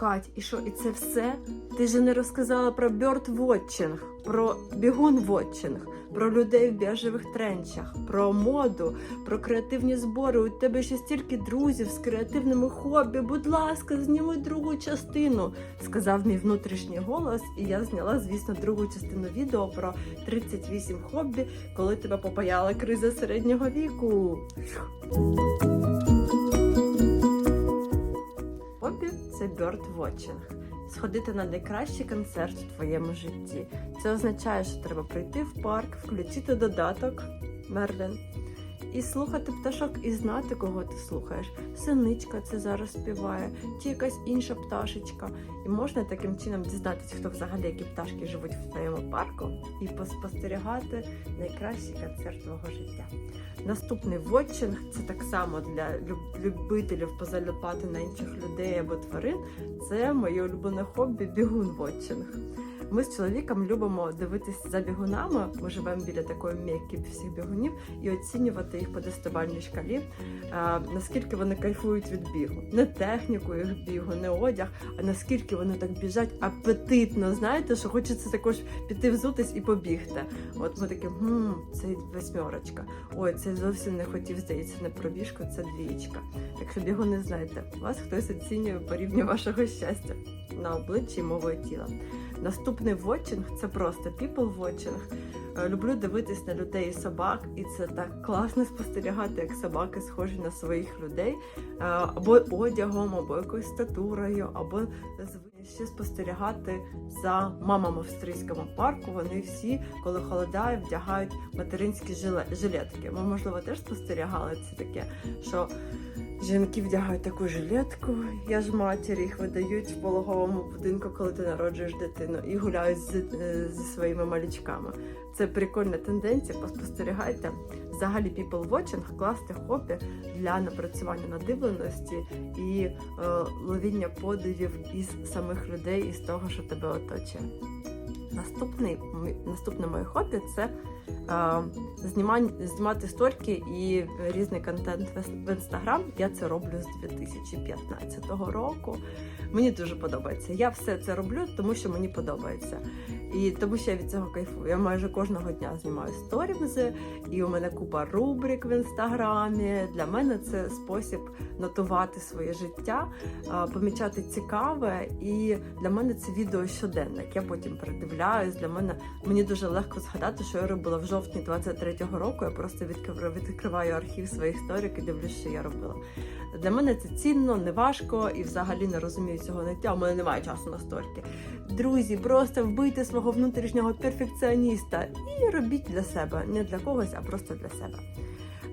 Кать, і що, і це все? Ти ж не розказала про бьорд-вотчинг, про бігун-вотчинг, про людей в біжевих тренчах, про моду, про креативні збори. У тебе ще стільки друзів з креативними хобі. Будь ласка, зніми другу частину, сказав мій внутрішній голос, і я зняла, звісно, другу частину відео про 38 хобі, коли тебе попаяла криза середнього віку. Це бьорд-вотчинг. Сходити на найкращий концерт в твоєму житті. Це означає, що треба прийти в парк, включити додаток Мерлін і слухати пташок і знати, кого ти слухаєш. Синичка це зараз співає, чи якась інша пташечка. І можна таким чином дізнатися, хто взагалі які пташки живуть в твоєму парку, і поспостерігати найкращий концерт твого життя. Наступний вотчинг це так само для любителів позаліпати на інших людей або тварин. Це моє улюблене хобі бігун-вотчинг. Ми з чоловіком любимо дивитися за бігунами. Ми живемо біля такої м'які всіх бігунів і оцінювати їх по десятибальній шкалі, наскільки вони кайфують від бігу. Не техніку їх бігу, не одяг, а наскільки вони так біжать апетитно. Знаєте, що хочеться також піти взутись і побігти. От ми такі, хм, це восьмерочка. Ой, це зовсім не хотів, здається, не пробіжку, це двічка. Якщо бігу не знаєте, вас хтось оцінює по рівню вашого щастя на обличчі мовою тіла. Наступний вотчинг це просто people watching. Е, Люблю дивитись на людей і собак, і це так класно спостерігати, як собаки схожі на своїх людей, е, або одягом, або якоюсь статурою, або ще спостерігати за мамами в австрійському парку. Вони всі, коли холодає, вдягають материнські жилетки. Ви, можливо, теж спостерігали це таке, що Жінки вдягають таку жилетку, я ж матір, їх видають в пологовому будинку, коли ти народжуєш дитину, і гуляють з, е, зі своїми малючками. Це прикольна тенденція, поспостерігайте. Взагалі people watching – класне хобі для напрацювання надивленості і е, ловіння подивів із самих людей, із того, що тебе оточує. Наступний, наступне моє хобі це знімати сторіки і різний контент в- інстаграм. Я це роблю з 2015 року. Мені дуже подобається. Я все це роблю, тому що мені подобається. І тому що я від цього кайфую. Я майже кожного дня знімаю сторізи, і у мене купа рубрик в інстаграмі. Для мене це спосіб нотувати своє життя, помічати цікаве. І для мене це відео щоденник. Я потім передивляюсь. Для мене мені дуже легко згадати, що я робила в жовтні 23-го року. Я просто відкриваю, архів своїх сторік і дивлюсь, що я робила. Для мене це цінно, не важко і взагалі не розумію цього ниття. У мене немає часу настільки. Друзі, просто вбийте свого внутрішнього перфекціоніста і робіть для себе, не для когось, а просто для себе.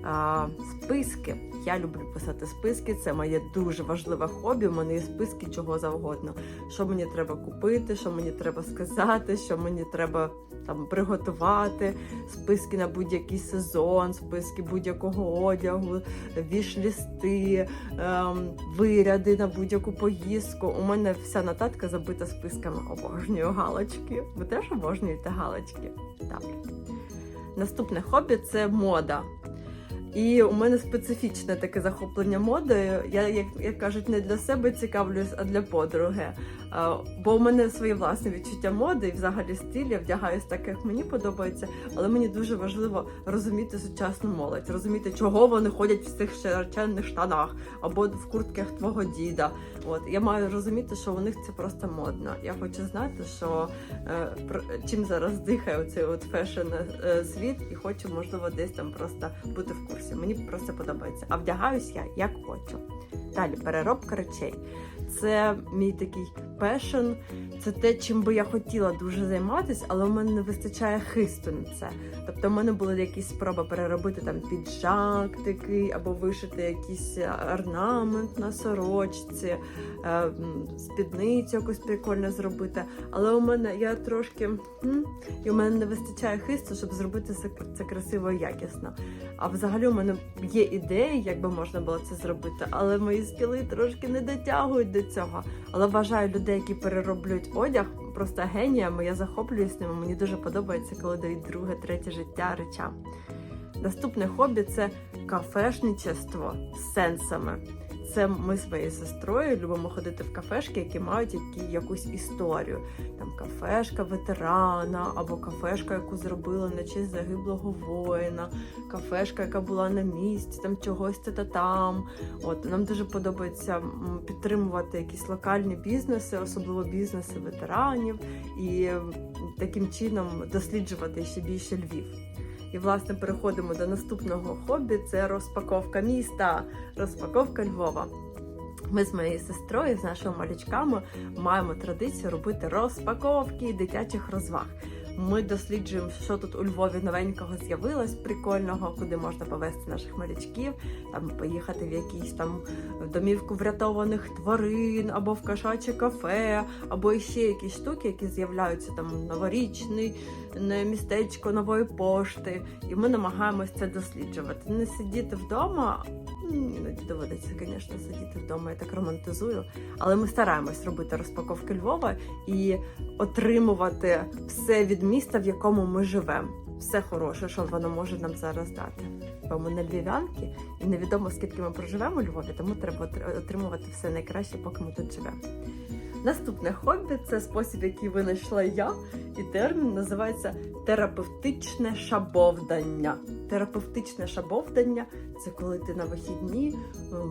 А, списки. Я люблю писати списки. Це моє дуже важливе хобі. У мене є списки чого завгодно. Що мені треба купити, що мені треба сказати, що мені треба там приготувати, списки на будь-який сезон, списки будь-якого одягу, вішлісти, ем, виряди на будь-яку поїздку. У мене вся нотатка забита списками. Обожнюю галочки. Ви теж обожнюєте галочки? Так. Наступне хобі це мода. І у мене специфічне таке захоплення модою. Я, як, як кажуть, не для себе цікавлюсь, а для подруги. А, бо у мене своє власне відчуття моди і взагалі стиль. Я вдягаюсь так, як мені подобається, але мені дуже важливо розуміти сучасну молодь, розуміти, чого вони ходять в цих широченних штанах або в куртках твого діда. От я маю розуміти, що у них це просто модно. Я хочу знати, що е, чим зараз дихає цей от фешн е, світ, і хочу, можливо, десь там просто бути в курсі. Мені просто подобається. А вдягаюсь я як хочу. Далі переробка речей. Це мій такий пешн, це те, чим би я хотіла дуже займатися, але в мене не вистачає хисту на це. Тобто, в мене були якісь спроби переробити там піджак такий, або вишити якийсь орнамент на сорочці, е, спідницю якусь прикольно зробити. Але у мене я трошки і у мене не вистачає хисту, щоб зробити це, красиво і якісно. А взагалі у мене є ідеї, як би можна було це зробити, але мої скіли трошки не дотягують до цього. Але вважаю людей, які перероблюють одяг, просто геніями. Я захоплююсь ними. Мені дуже подобається, коли дають друге, третє життя речам. Наступне хобі це кафешничество з сенсами. Це ми з моєю сестрою любимо ходити в кафешки, які мають які, якусь історію. Там кафешка ветерана, або кафешка, яку зробили на честь загиблого воїна, кафешка, яка була на місці, там чогось та там. От нам дуже подобається підтримувати якісь локальні бізнеси, особливо бізнеси ветеранів, і таким чином досліджувати ще більше Львів. І власне переходимо до наступного хобі: це розпаковка міста, розпаковка Львова. Ми з моєю сестрою, з нашими малючками, маємо традицію робити розпаковки дитячих розваг. Ми досліджуємо, що тут у Львові новенького з'явилось прикольного, куди можна повезти наших малючків, там поїхати в якийсь там домівку врятованих тварин, або в кошаче кафе, або ще якісь штуки, які з'являються там новорічний містечко нової пошти. І ми намагаємось це досліджувати. Не сидіти вдома. Іноді доводиться, звісно, сидіти вдома, я так романтизую. Але ми стараємось робити розпаковки Львова і отримувати все від міста, в якому ми живемо. Все хороше, що воно може нам зараз дати. Бо ми не львів'янки, і невідомо скільки ми проживемо у Львові, тому треба отримувати все найкраще, поки ми тут живемо. Наступне хобі це спосіб, який винайшла я, і термін називається терапевтичне шабовдання. Терапевтичне шабовдання це коли ти на вихідні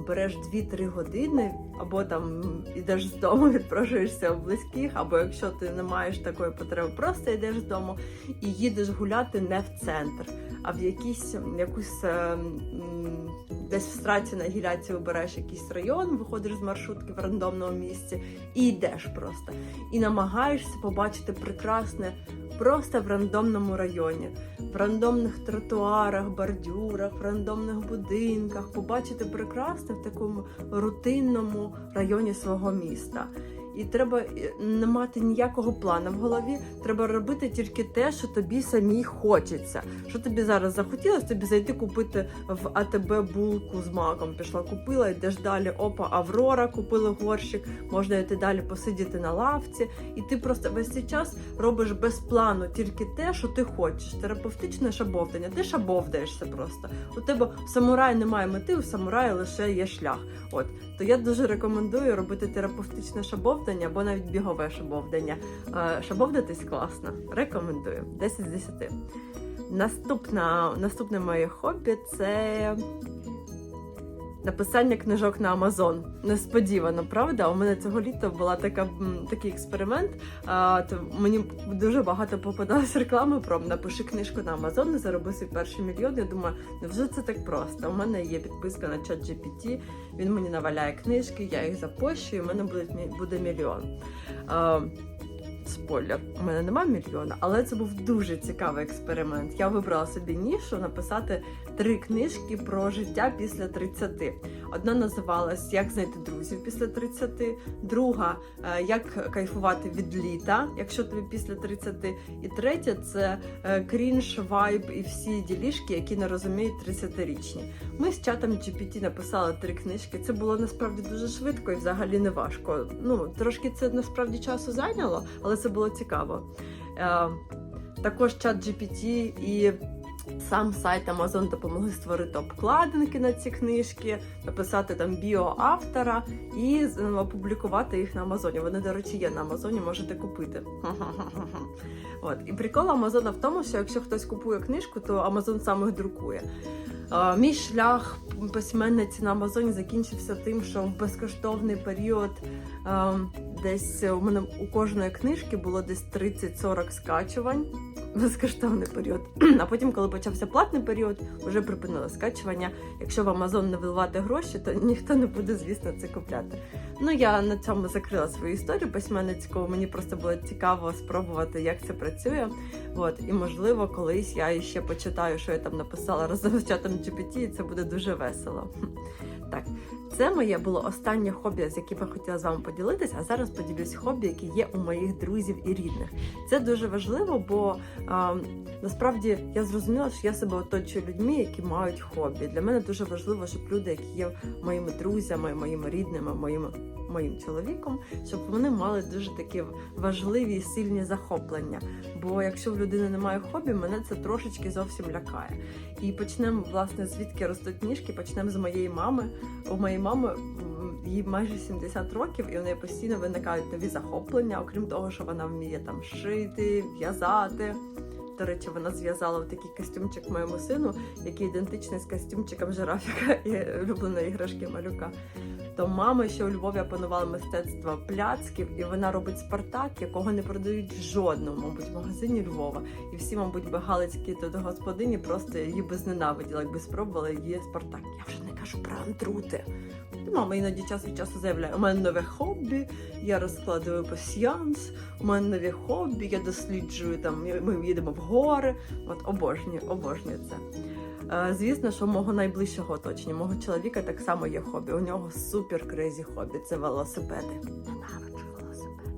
береш 2-3 години, або там ідеш з дому, відпрошуєшся у близьких, або якщо ти не маєш такої потреби, просто йдеш з дому і їдеш гуляти не в центр, а в якийсь м, якусь е, м, десь в страті на гіляці обираєш якийсь район, виходиш з маршрутки в рандомному місці і йдеш просто. І намагаєшся побачити прекрасне просто в рандомному районі, в рандомних тротуарах, бордюрах, в рандомних будинках, побачити прекрасне в такому рутинному районі свого міста. І треба е, не мати ніякого плану в голові. Треба робити тільки те, що тобі самій хочеться. Що тобі зараз захотілося, тобі зайти купити в АТБ булку з маком. Пішла, купила, йдеш далі. Опа, Аврора, купили горщик. Можна йти далі посидіти на лавці. І ти просто весь цей час робиш без плану тільки те, що ти хочеш. Терапевтичне шабовдання. Ти шабовдаєшся просто. У тебе в самураї немає мети, у самураї лише є шлях. От то я дуже рекомендую робити терапевтичне шабовдання або навіть бігове шабовдання. Е, Шабовдатись класно. Рекомендую. 10 з 10. Наступна, наступне моє хобі це написання книжок на Амазон. Несподівано, правда? У мене цього літа була така, такий експеримент. А, то мені дуже багато попадалось реклами про напиши книжку на Амазон і зароби свій перший мільйон. Я думаю, невже це так просто? У мене є підписка на ChatGPT, він мені наваляє книжки, я їх запощу, і в мене буде, буде мільйон. А, Спойлер, у мене немає мільйона, але це був дуже цікавий експеримент. Я вибрала собі нішу написати три книжки про життя після 30. Одна називалась Як знайти друзів після 30, друга е, Як кайфувати від літа, якщо тобі після 30. І третя це е, крінж, вайб і всі ділішки, які не розуміють 30-річні. Ми з чатом GPT написали три книжки. Це було насправді дуже швидко і взагалі не важко. Ну трошки це насправді часу зайняло, але це було цікаво. Е, також чат GPT і сам сайт Amazon допомогли створити обкладинки на ці книжки, написати там біо автора і опублікувати їх на Амазоні. Вони, до речі, є на Амазоні, можете купити. От. І прикол Амазона в тому, що якщо хтось купує книжку, то Амазон сам їх друкує. Мій шлях письменниці на Амазоні закінчився тим, що в безкоштовний період а, десь у мене у кожної книжки було десь 30-40 скачувань. Безкоштовний період. А потім, коли почався платний період, вже припинили скачування. Якщо в Амазон не виливати гроші, то ніхто не буде, звісно, це купляти. Ну я на цьому закрила свою історію письменницьку. Мені просто було цікаво спробувати, як це працює. От і можливо, колись я ще почитаю, що я там написала разом з чатом GPT, і це буде дуже весело. Так, це моє було останнє хобі, з яким я хотіла з вами поділитися. А зараз поділюсь хобі, які є у моїх друзів і рідних. Це дуже важливо, бо а, насправді я зрозуміла, що я себе оточую людьми, які мають хобі. Для мене дуже важливо, щоб люди, які є моїми друзями, моїми рідними, моїми моїм чоловіком, щоб вони мали дуже такі важливі і сильні захоплення. Бо якщо в людини немає хобі, мене це трошечки зовсім лякає. І почнемо, власне, звідки ростуть ніжки, почнемо з моєї мами. У моєї мами їй майже 70 років, і у неї постійно виникають нові захоплення, окрім того, що вона вміє там шити, в'язати. До речі, вона зв'язала такий костюмчик моєму сину, який ідентичний з костюмчиком жирафіка і улюбленої іграшки малюка. То мама ще у Львові опанувала мистецтво пляцків, і вона робить спартак, якого не продають в жодному, мабуть, магазині Львова. І всі, мабуть, би галицькі тут господині просто її би зненавиділи, якби спробували її спартак. Я вже не кажу про антрути. Мама іноді час від часу заявляє: у мене нове хобі, я розкладую пасьянс, у мене нові хобі, я досліджую там, ми їдемо в гори. От обожнюю, обожнюю це. Е, Звісно, що мого найближчого оточення, мого чоловіка так само є хобі. У нього супер крезі хобі це велосипеди. Ненавиджу велосипеди.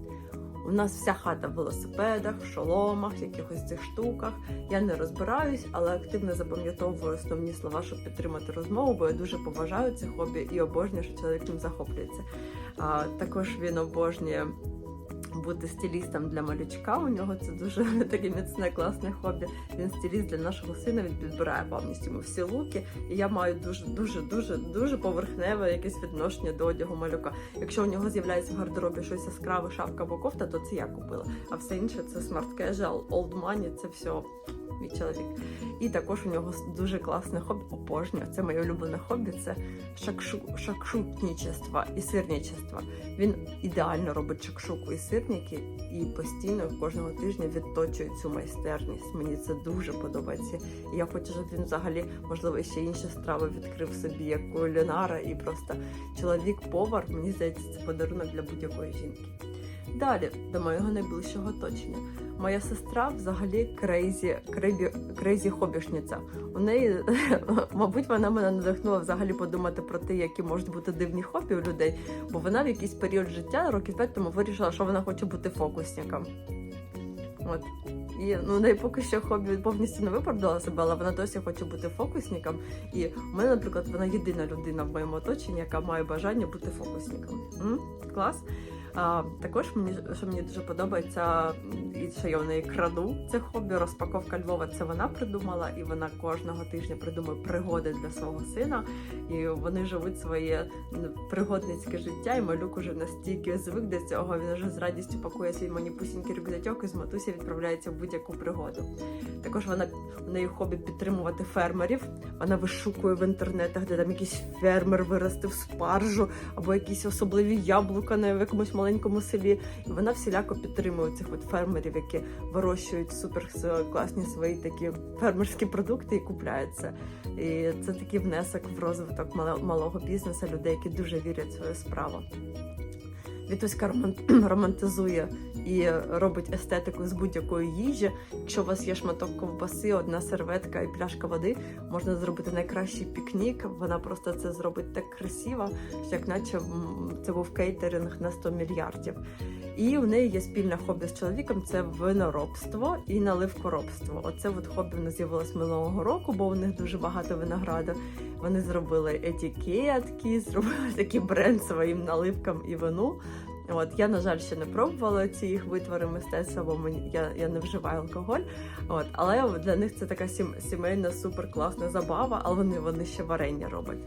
У нас вся хата в велосипедах, шоломах, якихось цих штуках. Я не розбираюсь, але активно запам'ятовую основні слова, щоб підтримати розмову, бо я дуже поважаю це хобі і обожнюю, що чоловік ним захоплюється. Також він обожнює бути стилістом для малючка. У нього це дуже таке міцне, класне хобі. Він стиліст для нашого сина. Він підбирає повністю йому всі луки. І я маю дуже, дуже, дуже, дуже поверхневе якесь відношення до одягу малюка. Якщо у нього з'являється в гардеробі щось яскраве, шапка або кофта, то це я купила. А все інше це смарт casual, old money, це все мій чоловік. І також у нього дуже класне хобі, обожнюю. Це моє улюблене хобі. Це шакшу, шакшутнічество і сирнічество. Він ідеально робить шакшуку і сирники, і постійно кожного тижня відточує цю майстерність. Мені це дуже подобається. І я хочу, щоб він взагалі, можливо, ще інші страви відкрив собі як кулінара і просто чоловік-повар. Мені здається, це подарунок для будь-якої жінки. Далі до моєго найближчого оточення. Моя сестра взагалі крейзі, крейбі, крейзі хобішниця. У неї, мабуть, вона мене надихнула взагалі подумати про те, які можуть бути дивні хобі у людей, бо вона в якийсь період життя, років п'ять тому вирішила, що вона хоче бути фокусником. От. І ну, в неї поки що хобі повністю не виправдала себе, але вона досі хоче бути фокусником. І в мене, наприклад, вона єдина людина в моєму оточенні, яка має бажання бути фокусником. М? Клас. А, також мені що мені дуже подобається, і що я в неї краду це хобі. Розпаковка Львова. Це вона придумала, і вона кожного тижня придумує пригоди для свого сина. І вони живуть своє пригодницьке життя. І малюк уже настільки звик до цього. Він вже з радістю пакує свій маніпусінький рюкзачок і з матусі відправляється в будь-яку пригоду. Також вона у неї хобі підтримувати фермерів. Вона вишукує в інтернетах, де там якийсь фермер виростив спаржу або якісь особливі яблука на якомусь маленькому селі. І вона всіляко підтримує цих от фермерів, які вирощують супер класні свої такі фермерські продукти і купляються. І це такий внесок в розвиток мал- малого бізнесу, людей, які дуже вірять в свою справу. Вітуська роман- романтизує і робить естетику з будь-якої їжі. Якщо у вас є шматок ковбаси, одна серветка і пляшка води, можна зробити найкращий пікнік. Вона просто це зробить так красиво, що як наче це був кейтеринг на 100 мільярдів. І в неї є спільне хобі з чоловіком це виноробство і наливкоробство. Оце от хобі в нас з'явилось минулого року, бо у них дуже багато винограду. Вони зробили етикетки, зробили такий бренд своїм наливкам і вину. От я, на жаль, ще не пробувала ці їх витвори мистецтва, бо мені я, я не вживаю алкоголь. От, але для них це така сім, сімейна суперкласна забава, але вони, вони ще варення роблять,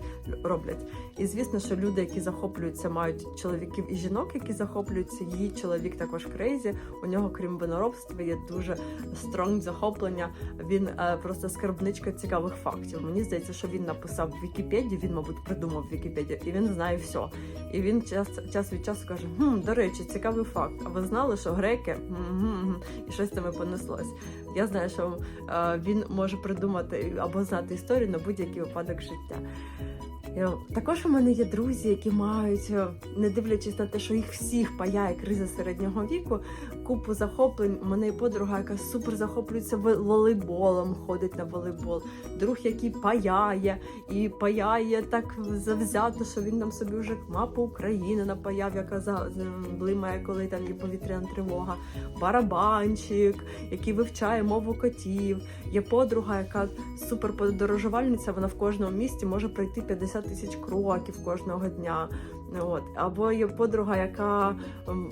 роблять. І звісно, що люди, які захоплюються, мають чоловіків і жінок, які захоплюються. Її чоловік також крейзі. У нього, крім виноробства, є дуже стронг захоплення. Він е, просто скарбничка цікавих фактів. Мені здається, що він написав в Вікіпедію, він, мабуть, придумав Вікіпедію, і він знає все. І він час, час від часу каже: хм, до речі, цікавий факт. А ви знали, що греки Мгм-гм». і щось там понеслось. Я знаю, що е, він може придумати або знати історію на будь-який випадок життя. Е, Також у мене є друзі, які мають, е, не дивлячись на те, що їх всіх паяє криза середнього віку, купу захоплень. У мене є подруга, яка супер захоплюється волейболом, ходить на волейбол. Друг, який паяє, і паяє так завзято, що він нам собі вже мапу України напаяв, яка блимає, коли там є повітряна тривога. Барабанчик, який вивчає мову котів. Є подруга, яка суперподорожувальниця. Вона в кожному місті може пройти 50 тисяч кроків кожного дня. От. Або є подруга, яка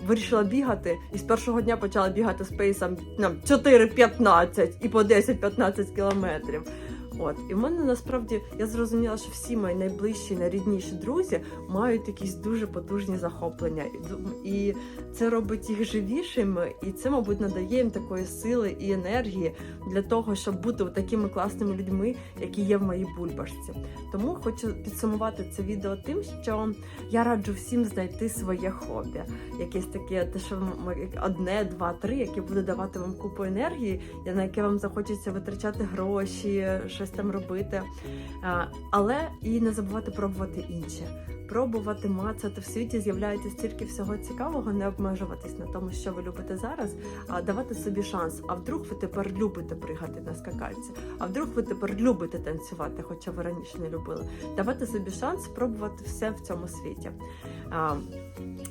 вирішила бігати і з першого дня почала бігати з пейсом нам 4-15 і по 10-15 кілометрів. От. І в мене насправді я зрозуміла, що всі мої найближчі, найрідніші друзі мають якісь дуже потужні захоплення, І це робить їх живішими, і це, мабуть, надає їм такої сили і енергії для того, щоб бути такими класними людьми, які є в моїй бульбашці. Тому хочу підсумувати це відео тим, що я раджу всім знайти своє хобі, якесь таке, те, що одне, два, три, яке буде давати вам купу енергії, на яке вам захочеться витрачати гроші, щось там робити. Але і не забувати пробувати інше. Пробувати мацати в світі з'являється стільки всього цікавого, не обмежуватись на тому, що ви любите зараз, а давати собі шанс. А вдруг ви тепер любите пригати на скакальці, а вдруг ви тепер любите танцювати, хоча ви раніше не любили. Давати собі шанс спробувати все в цьому світі. А,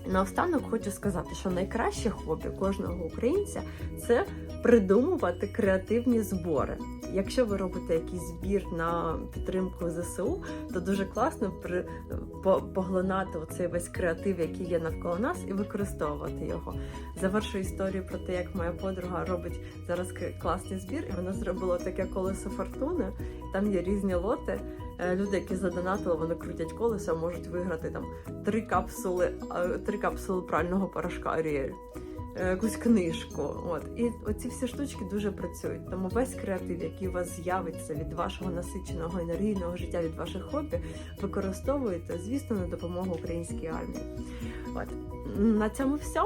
наостанок хочу сказати, що найкраще хобі кожного українця це придумувати креативні збори. Якщо ви робите якийсь збір на підтримку ЗСУ, то дуже класно при, по, поглинати оцей весь креатив, який є навколо нас, і використовувати його. Завершу історію про те, як моя подруга робить зараз класний збір, і вона зробила таке колесо фортуни. Там є різні лоти. Е, Люди, які задонатили, вони крутять колесо, можуть виграти там три капсули, е, три капсули прального порошка Аріель. Е, Якусь книжку, от і оці всі штучки дуже працюють. Тому весь креатив, який у вас з'явиться від вашого насиченого енергійного життя, від ваших хобі, використовуєте, звісно, на допомогу українській армії. От на цьому все.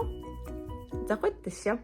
Заходьте ще.